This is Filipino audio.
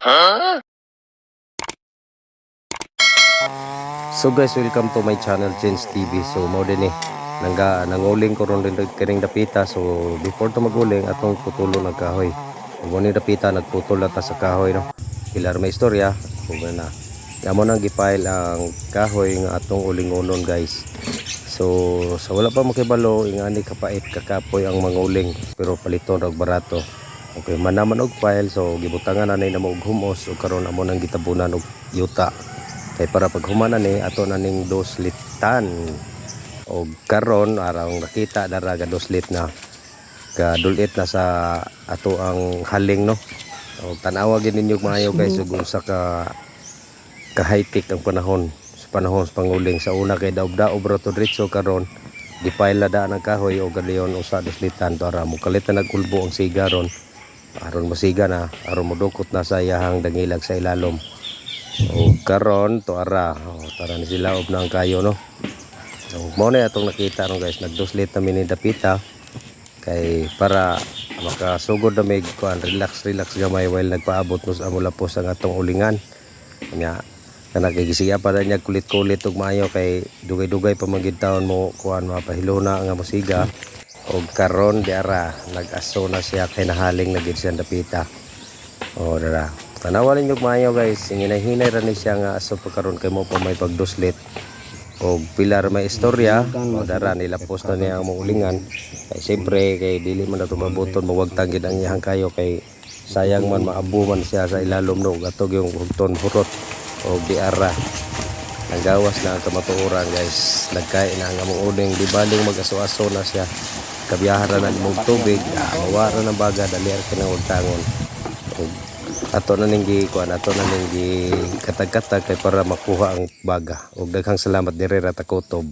So guys, welcome to my channel Change TV. So mo din eh nangga nanguling ko ron kining dapita. So before to maguling atong putulo ng kahoy. Mo ni dapita nagputol na ta sa kahoy no. Pilar may istorya kung na. Yamo nang gipile ang kahoy nga atong ulingonon guys. So sa wala pa makibalo ingani kapait kakapoy ang manguling pero paliton og barato. Okay, manaman og file so gibutangan na na mo og humos o karon amo nang gitabunan og yuta. Kay para pag humana ni ato na ning dos litan. O karon arang nakita dara ga dos lit na kadulit na sa ato ang haling no? O tanawa gid ninyo maayo guys ug usa ka ka high tech ang panahon sa panahon sa panguling. Sa una kay daob-daob ra to diretso karon di paila da ng kahoy o galion usa dos litan. To ara mo kalit na nagkulbo ang sigaron aron masiga na aron modukot na sa iyahang dangilag sa ilalom. O karon to ara. O, tara ni sila ob na kayo no? So, mo na atong nakita no guys nagduslit na mini dapita. Kay para makasugod na may kuan relax relax gamay while nagpaabot mo sa amula po sa atong ulingan. Kanya na nakikisiya pa na niya kulit-kulit ug maayo kay dugay-dugay pa magid taon mo kuan mapahilo na nga musiga og karon di ara nag-aso na siya kay nahaling na gid siya dapita o dara tanawa ninyo maayo guys. Hinay-hinay ni siya nga aso pa karon kay mo pa may pagduslit. O pilar may istorya o dara nila post na niya ang ulingan kay siyempre kay dili man na tumabuton mawagtang gid ang iyang kayo. Kay sayang man maabu man siya sa ilalom no. Gatog yung hugton hurot. O biara nagawas na ang kamatuoran guys. Nagkain na ang among uling di baling mag-aso-aso na siya kabiyahara na mong tubig mawara ng baga dali ar kinang ugtangon ug ato na ning gi kuan ato na ning katag-katag kay para makuha ang baga. Ug daghang salamat dire ra ta kutob